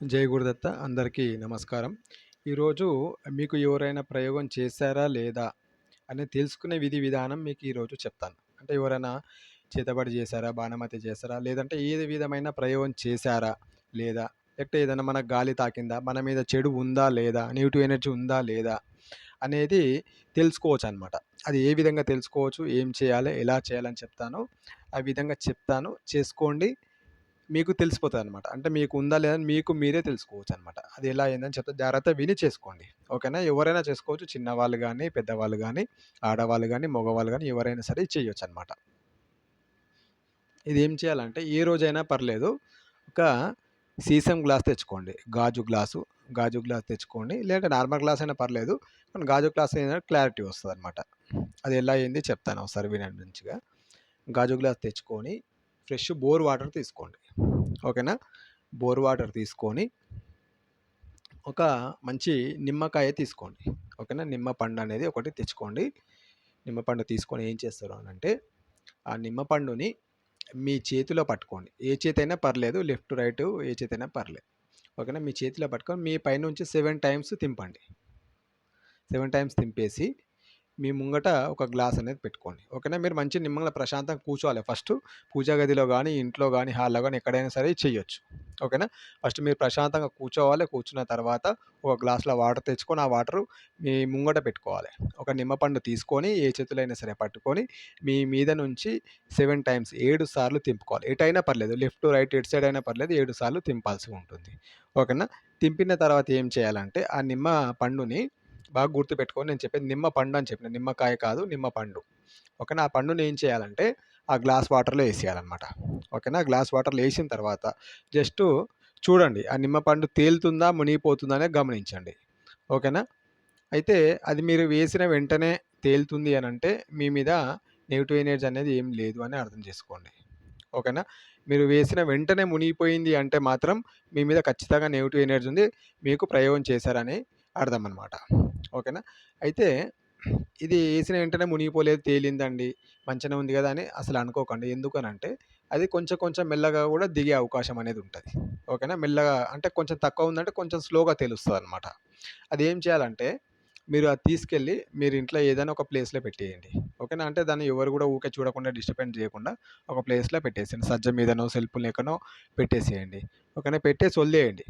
జై గురుదత్త అందరికీ నమస్కారం. ఈరోజు మీకు ఎవరైనా ప్రయోగం చేశారా లేదా అని తెలుసుకునే విధి విధానం మీకు ఈరోజు చెప్తాను. అంటే ఎవరైనా చేతబడి చేశారా బాణమతి చేశారా లేదంటే ఏది విధమైన ప్రయోగం చేశారా లేదా లేకపోతే ఏదైనా మన గాలి తాకిందా మన మీద చెడు ఉందా లేదా నెగిటివ్ ఎనర్జీ ఉందా లేదా అనేది తెలుసుకోవచ్చు అనమాట అది ఏ విధంగా తెలుసుకోవచ్చు ఏం చేయాలి ఎలా చేయాలని చెప్తాను. ఆ విధంగా చెప్తాను. చేసుకోండి. మీకు తెలిసిపోతుంది అనమాట అంటే మీకు ఉందా లేదా మీకు మీరే తెలుసుకోవచ్చు అనమాట అది ఎలా అయిందని చెప్తే జాగ్రత్త విని చేసుకోండి. ఓకేనా? ఎవరైనా చేసుకోవచ్చు. చిన్నవాళ్ళు కానీ పెద్దవాళ్ళు కానీ ఆడవాళ్ళు కానీ మగవాళ్ళు కానీ ఎవరైనా సరే చేయొచ్చు అనమాట ఇది ఏం చేయాలంటే ఏ రోజైనా పర్లేదు. ఒక సీసం గ్లాస్ తెచ్చుకోండి. గాజు గ్లాసు గాజు గ్లాస్ తెచ్చుకోండి. లేదంటే నార్మల్ గ్లాస్ అయినా పర్లేదు. కానీ గాజు గ్లాస్ అయినా క్లారిటీ వస్తుంది అనమాట అది ఎలా అయింది చెప్తాను ఒకసారి వినండి మంచిగా. గాజు గ్లాస్ తెచ్చుకొని ఫ్రెష్ బోర్ వాటర్ తీసుకోండి. ఓకేనా? బోర్ వాటర్ తీసుకొని ఒక మంచి నిమ్మకాయ తీసుకోండి. ఓకేనా? నిమ్మ పండు అనేది ఒకటి తెచ్చుకోండి. నిమ్మ పండు తీసుకొని ఏం చేస్తారు అని అంటే ఆ నిమ్మ పండుని మీ చేతిలో పట్టుకోండి. ఏ చేతైనా పర్లేదు లెఫ్ట్ రైట్ ఏ చేతైనా పర్లేదు. ఓకేనా? మీ చేతిలో పట్టుకొని మీ పైనుంచి సెవెన్ టైమ్స్ తింపండి. సెవెన్ టైమ్స్ తింపేసి మీ ముంగట ఒక గ్లాస్ అనేది పెట్టుకోండి. ఓకేనా? మీరు మంచి నిమ్మగా ప్రశాంతంగా కూర్చోవాలి. ఫస్ట్ పూజా గదిలో కానీ ఇంట్లో కానీ హాల్లో కానీ ఎక్కడైనా సరే చేయొచ్చు. ఓకేనా? ఫస్ట్ మీరు ప్రశాంతంగా కూర్చోవాలి. కూర్చున్న తర్వాత ఒక గ్లాస్లో వాటర్ తెచ్చుకొని ఆ వాటర్ మీ ముంగట పెట్టుకోవాలి. ఒక నిమ్మపండు తీసుకొని ఏ చేతులైనా సరే పట్టుకొని మీ మీద నుంచి సెవెన్ టైమ్స్ ఏడు సార్లు తింపుకోవాలి. ఎటైనా పర్లేదు. లెఫ్ట్ రైట్ ఎటు సైడ్ అయినా పర్లేదు. ఏడు సార్లు తింపాల్సి ఉంటుంది. ఓకేనా? తింపిన తర్వాత ఏం చేయాలంటే ఆ నిమ్మ పండుని బాగా గుర్తుపెట్టుకొని నేను చెప్పేది నిమ్మ పండు అని చెప్పిన. నిమ్మకాయ కాదు నిమ్మ పండు. ఓకేనా? ఆ పండుని ఏం చేయాలంటే ఆ గ్లాస్ వాటర్లో వేసేయాలన్నమాట. ఓకేనా? గ్లాస్ వాటర్లో వేసిన తర్వాత జస్ట్ చూడండి ఆ నిమ్మ పండు తేలుతుందా మునిగిపోతుందా అనేది గమనించండి. ఓకేనా? అయితే అది మీరు వేసిన వెంటనే తేలుతుంది అని అంటే మీ మీద నెగిటివ్ ఎనర్జీ అనేది ఏం లేదు అని అర్థం చేసుకోండి. ఓకేనా? మీరు వేసిన వెంటనే మునిగిపోయింది అంటే మాత్రం మీ మీద ఖచ్చితంగా నెగిటివ్ ఎనర్జీ ఉంది. మీకు ప్రయోగం చేశారని అర్థం అనమాట ఓకేనా? అయితే ఇది వేసిన వెంటనే మునిగిపోలేదు తేలిందండి. మంచిగా ఉంది కదా అని అసలు అనుకోకండి. ఎందుకనంటే అది కొంచెం కొంచెం మెల్లగా కూడా దిగే అవకాశం అనేది ఉంటుంది. ఓకేనా? మెల్లగా అంటే కొంచెం తక్కువ ఉందంటే కొంచెం స్లోగా తెలుస్తుంది అనమాట అది ఏం చేయాలంటే మీరు అది తీసుకెళ్ళి మీరు ఇంట్లో ఏదైనా ఒక ప్లేస్లో పెట్టేయండి. ఓకేనా? అంటే దాన్ని ఎవరు కూడా ఊకే చూడకుండా డిస్టర్బెన్స్ చేయకుండా ఒక ప్లేస్లో పెట్టేసేయండి. సజ్జ మీదనో సెల్ఫ్ లేకనో పెట్టేసేయండి. ఓకేనా? పెట్టేసి వదిలేయండి.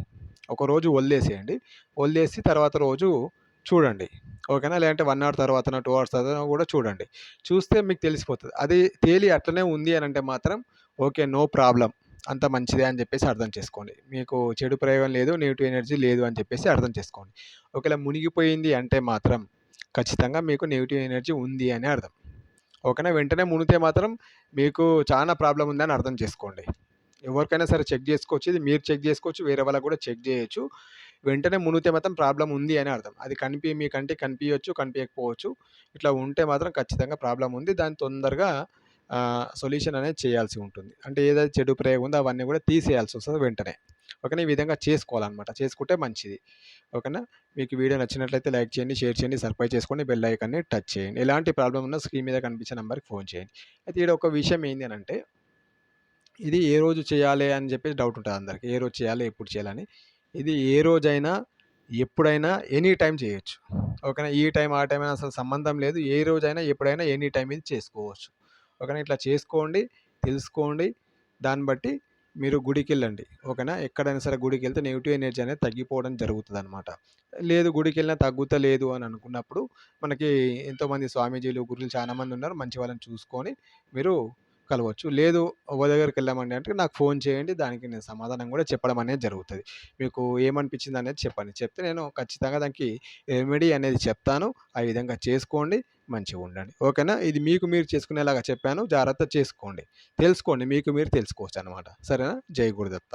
ఒకరోజు వదిలేసేయండి. వదిలేసి తర్వాత రోజు చూడండి. ఓకేనా? లేదంటే వన్ అవర్ తర్వాత టూ అవర్స్ తర్వాత కూడా చూడండి. చూస్తే మీకు తెలిసిపోతుంది. అది తేలి అట్లనే ఉంది అని అంటే మాత్రం ఓకే నో ప్రాబ్లం అంత మంచిదే అని చెప్పేసి అర్థం చేసుకోండి. మీకు చెడు ప్రయోగం లేదు నెగిటివ్ ఎనర్జీ లేదు అని చెప్పేసి అర్థం చేసుకోండి. ఒకవేళ మునిగిపోయింది అంటే మాత్రం ఖచ్చితంగా మీకు నెగిటివ్ ఎనర్జీ ఉంది అని అర్థం. ఓకేనా వెంటనే మునిగితే మాత్రం మీకు చాలా ప్రాబ్లం ఉందని అర్థం చేసుకోండి. ఎవరికైనా సరే చెక్ చేసుకోవచ్చు. ఇది మీరు చెక్ చేసుకోవచ్చు. వేరే వాళ్ళకి కూడా చెక్ చేయొచ్చు. వెంటనే మునిగితే మాత్రం ప్రాబ్లం ఉంది అని అర్థం. అది కనిపి మీ కంటే కనిపించవచ్చు కనిపించకపోవచ్చు ఇట్లా ఉంటే మాత్రం ఖచ్చితంగా ప్రాబ్లం ఉంది. దాన్ని తొందరగా సొల్యూషన్ అనేది చేయాల్సి ఉంటుంది. అంటే ఏదైతే చెడు ప్రయోగం ఉందో అవన్నీ కూడా తీసేయాల్సి వస్తుంది వెంటనే. ఓకేనా? ఈ విధంగా చేసుకోవాలన్నమాట. చేసుకుంటే మంచిది. ఓకేనా? మీకు వీడియో నచ్చినట్లయితే లైక్ చేయండి షేర్ చేయండి సబ్స్క్రైబ్ చేసుకోండి బెల్ ఐకాన్ని టచ్ చేయండి. ఎలాంటి ప్రాబ్లం ఉన్నా స్క్రీన్ మీద కనిపించే నెంబర్కి ఫోన్ చేయండి. అయితే ఇక్కడ ఒక విషయం ఏంటి అని అంటే ఇది ఏ రోజు చేయాలి అని చెప్పేసి డౌట్ ఉంటుంది అందరికి. ఏ రోజు చేయాలి ఎప్పుడు చేయాలని ఇది ఏ రోజైనా ఎప్పుడైనా ఎనీ టైం చేయొచ్చు. ఓకేనా? ఈ టైం ఆ టైం అయినా అసలు సంబంధం లేదు. ఏ రోజైనా ఎప్పుడైనా ఎనీ టైం ఇది చేసుకోవచ్చు. ఓకేనా ఇట్లా చేసుకోండి తెలుసుకోండి. దాన్ని బట్టి మీరు గుడికి వెళ్ళండి ఓకేనా? ఎక్కడైనా సరే గుడికి వెళ్తే నెగిటివ్ ఎనర్జీ అనేది తగ్గిపోవడం జరుగుతుంది అనమాట లేదు గుడికి వెళ్ళినా తగ్గుతలేదు అని అనుకున్నప్పుడు మనకి ఎంతోమంది స్వామీజీలు గురువులు చాలామంది ఉన్నారు. మంచి వాళ్ళని చూసుకొని మీరు కలవచ్చు. లేదు ఎవరి దగ్గరికి వెళ్ళామండి అంటే నాకు ఫోన్ చేయండి దానికి నేను సమాధానం కూడా చెప్పడం అనేది జరుగుతుంది. మీకు ఏమనిపించింది అనేది చెప్పండి. చెప్తే నేను ఖచ్చితంగా దానికి రెమెడీ అనేది చెప్తాను. ఆ విధంగా చేసుకోండి మంచిగా ఉండండి. ఓకేనా? ఇది మీకు మీరు చేసుకునేలాగా చెప్పాను. జాగ్రత్త చేసుకోండి. తెలుసుకోండి. మీకు మీరు తెలుసుకోవచ్చు అనమాట సరేనా? జై గురుదత్త.